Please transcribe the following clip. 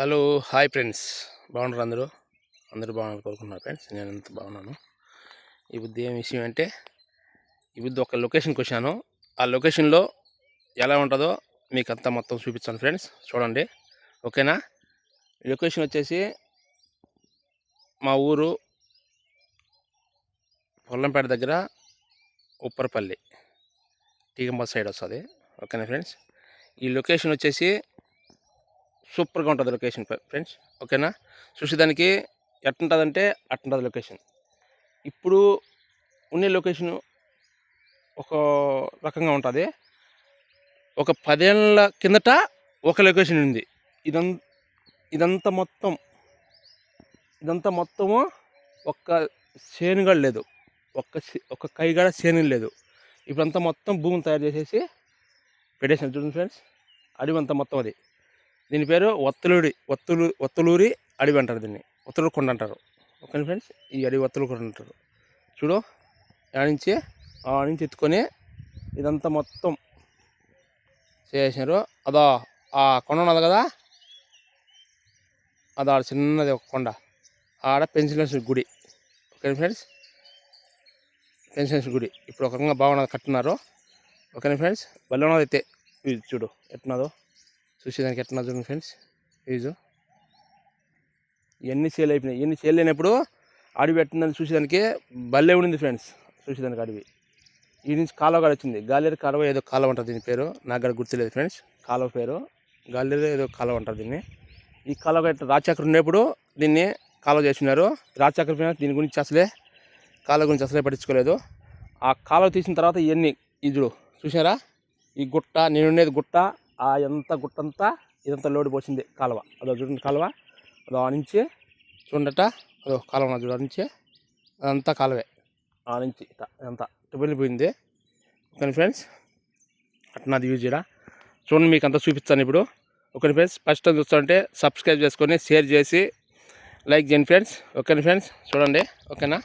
Hello hi friends. బాగున్నారు అందరూ? అందరూ బాగున్నారు కోరుకుంటున్నారు ఫ్రెండ్స్. నేను ఎంత బాగున్నాను? ఈ బుద్ధి ఏం విషయం అంటే ఈ బుద్ధి ఒక లొకేషన్కి వచ్చాను. ఆ లొకేషన్లో ఎలా ఉంటుందో మీకు అంతా మొత్తం చూపిస్తాను ఫ్రెండ్స్. చూడండి. ఓకేనా? లొకేషన్ వచ్చేసి మా ఊరు పొల్లంపేట దగ్గర ఉప్పరపల్లి. టీగంబ సైడ్ వస్తుంది. ఓకేనా ఫ్రెండ్స్? ఈ లొకేషన్ వచ్చేసి సూపర్గా ఉంటుంది లొకేషన్ ఫ్రెండ్స్. ఓకేనా? చూసేదానికి ఎట్టుంటుందంటే అట్లుంటుంది లొకేషన్. ఇప్పుడు ఉండే లొకేషన్ ఒక రకంగా ఉంటుంది. ఒక పదేళ్ళ కిందట ఒక లొకేషన్ ఉంది. ఇదం ఇదంతా మొత్తం ఇదంతా మొత్తము ఒక్క చేనుగా లేదు. ఒక్క ఒక కైగాడ కైగడ చేను లేదు. ఇప్పుడంతా మొత్తం భూమిని తయారు చేసేసి పెట్టేసాను చూడండి ఫ్రెండ్స్. అడవి అంతా మొత్తం అది. దీని పేరు ఒత్తలూరి ఒత్తులు ఒత్తులూరి అడవి అంటారు దీన్ని. ఒత్తలూరు కొండ అంటారు. ఓకే ఫ్రెండ్స్ ఈ అడవి ఒత్తులు కొండ అంటారు. చూడు ఆ నుంచి ఆ నుంచి ఎత్తుకొని ఇదంతా మొత్తం చేసినారు అదో ఆ కొండ ఉన్నది కదా? అది ఆడ చిన్నది ఒక కొండ. ఆడ పెన్సిలేషన్ గుడి. ఓకే ఫ్రెండ్స్ పెన్సిలేషన్ గుడి. ఇప్పుడు ఒక రకంగా బాగున్నది కట్టున్నారు ఓకే ఫ్రెండ్స్ భలే ఉన్నది అయితే ఇది చూడు ఎట్టున్నదో చూసేదానికి ఎట్లా చూడండి ఫ్రెండ్స్. ఈజు ఇవన్నీ సేల్ అయిపోయినాయి? ఎన్ని సేల్ అయినప్పుడు అడవి పెట్టిందని చూసేదానికి భలే ఉండింది ఫ్రెండ్స్. చూసేదానికి అడవి. ఈ నుంచి కాలువ కాడ వచ్చింది. గాలిర కాలువ ఏదో కాలువ అంటారు దీని పేరు. నాకు కూడా గుర్తులేదు ఫ్రెండ్స్. కాలువ పేరు. గాలిర ఏదో కాలువ అంటారు దీన్ని. ఈ కాలువ ఇట్లా రాచక్ర ఉన్నప్పుడు దీన్ని కాలువ చేస్తున్నారు. రాచక్ర పైన దీని గురించి అసలే కాలువ గురించి అసలే పట్టించుకోలేదు. ఆ కాలువ తీసిన తర్వాత ఇవన్నీ ఇదుడు చూసారా ఈ గుట్ట నేను ఉండేది గుట్ట ఆ ఎంత గుట్టంతా ఇదంతా లోడ్ పోసింది కాలువ. అదో చూడండి కాలువ. అదో ఆ నుంచి చూడట అదో కాలువ ఉన్నది చూడు నుంచి అదంతా కాలువే. ఆ నుంచి ఇట అంతా వెళ్ళిపోయింది. Okay friends? అట్లా నాది యూజ్ చేయరా. చూడండి మీకు అంతా చూపిస్తాను ఇప్పుడు. Okay friends? ఫస్ట్ టైం చూస్తుంటే సబ్స్క్రైబ్ చేసుకొని షేర్ చేసి లైక్ చేయండి ఫ్రెండ్స్. Okay friends? చూడండి. ఓకేనా?